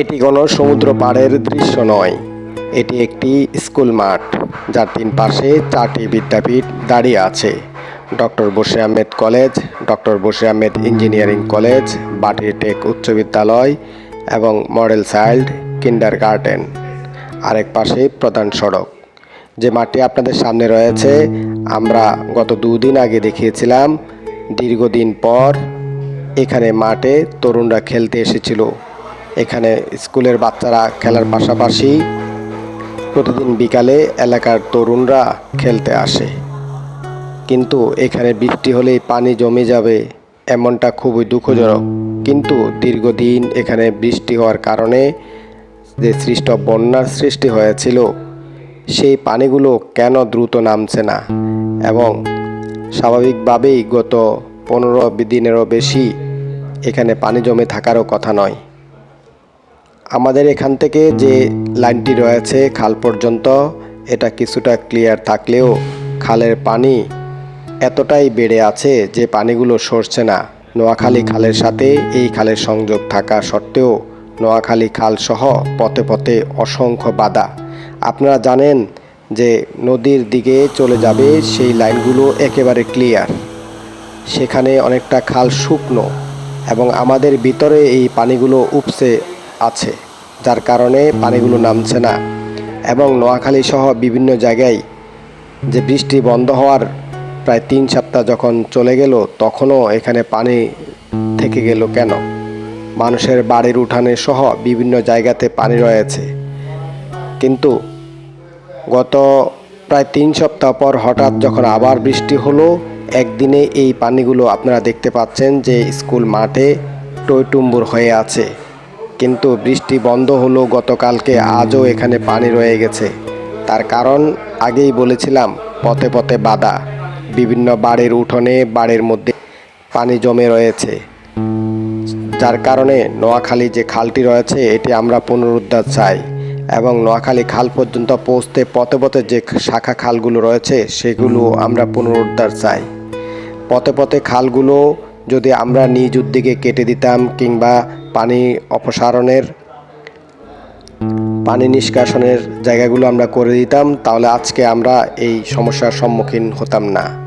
এটি কোনো সমুদ্র পাড়ের দৃশ্য নয়। এটি একটি স্কুল মাঠ, যার তিন পাশে চারটি বিদ্যাপীঠ দাঁড়িয়ে আছে। Doctor Basir Ahmed college, doctor Basir Ahmed engineering college বাটির টেক উচ্চ বিদ্যালয় এবং মডেল চাইল্ড কিন্ডার গার্ডেন আরেক পাশে প্রধান সড়ক। যে মাঠটি আপনাদের সামনে রয়েছে, আমরা গত দুদিন আগে দেখিয়েছিলাম। দীর্ঘদিন পর এখানে মাঠে তরুণরা খেলতে এসেছিল। এখানে স্কুলের বাচ্চারা খেলার পাশাপাশি প্রতিদিন বিকালে এলাকার তরুণরা খেলতে আসে। কিন্তু এখানে বৃষ্টি হলেই পানি জমে যাবে এমনটা খুবই দুঃখজনক। কিন্তু দীর্ঘদিন এখানে বৃষ্টি হওয়ার কারণে যে সৃষ্ট বন্যার সৃষ্টি হয়েছিল, সেই পানিগুলো কেন দ্রুত নামছে না? এবং স্বাভাবিকভাবেই গত পনেরো দিনেরও বেশি এখানে পানি জমে থাকারও কথা নয়। আমাদের এখান থেকে যে লাইনটি রয়েছে খাল পর্যন্ত, এটা কিছুটা ক্লিয়ার থাকলেও খালের পানি এতটাই বেড়ে আছে যে পানিগুলো সরছে না। নোয়াখালী খালের সাথে এই খালের সংযোগ থাকা সত্ত্বেও নোয়াখালী খাল সহ পথে পথে অসংখ্য বাধা। আপনারা জানেন যে নদীর দিকে চলে যাবে সেই লাইনগুলো একেবারে ক্লিয়ার সেখানে অনেকটা খাল শুকনো এবং আমাদের ভিতরে এই পানিগুলো উপসে আছে। যার কারণে পানিগুলো নামছে না। এবং নোয়াখালী সহ বিভিন্ন জায়গায় যে বৃষ্টি বন্ধ হওয়ার প্রায় তিন সপ্তাহ যখন চলে গেল, তখনও এখানে পানি থেকে গেল কেন? মানুষের বাড়ির উঠানে সহ বিভিন্ন জায়গাতে পানি রয়েছে। কিন্তু গত প্রায় তিন সপ্তাহ পর হঠাৎ যখন আবার বৃষ্টি হলো, একদিনে এই পানিগুলো আপনারা দেখতে পাচ্ছেন যে স্কুল মাঠে টইটুম্বুর হয়ে আছে। কিন্তু বৃষ্টি বন্ধ হলো গতকালকে, আজও এখানে পানি রয়ে গেছে। তার কারণ আগেই বলেছিলাম, পথে পথে বাধা। বিভিন্ন বাড়ির উঠোনে বাড়ির মধ্যে পানি জমে রয়েছে। যার কারণে নোয়াখালী যে খালটি রয়েছে, এটি আমরা পুনরুদ্ধার চাই এবং নোয়াখালী খাল পর্যন্ত পৌঁছতে পথে পথে যে শাখা খালগুলো রয়েছে, সেগুলো আমরা পুনরুদ্ধার চাই। পথে পথে খালগুলো যদি আমরা নিজ উদ্যোগে কেটে দিতাম কিংবা পানি অপসারণের, পানি নিষ্কাশনের জায়গাগুলো আমরা করে দিতাম, তাহলে আজকে আমরা এই সমস্যার সম্মুখীন হতাম না।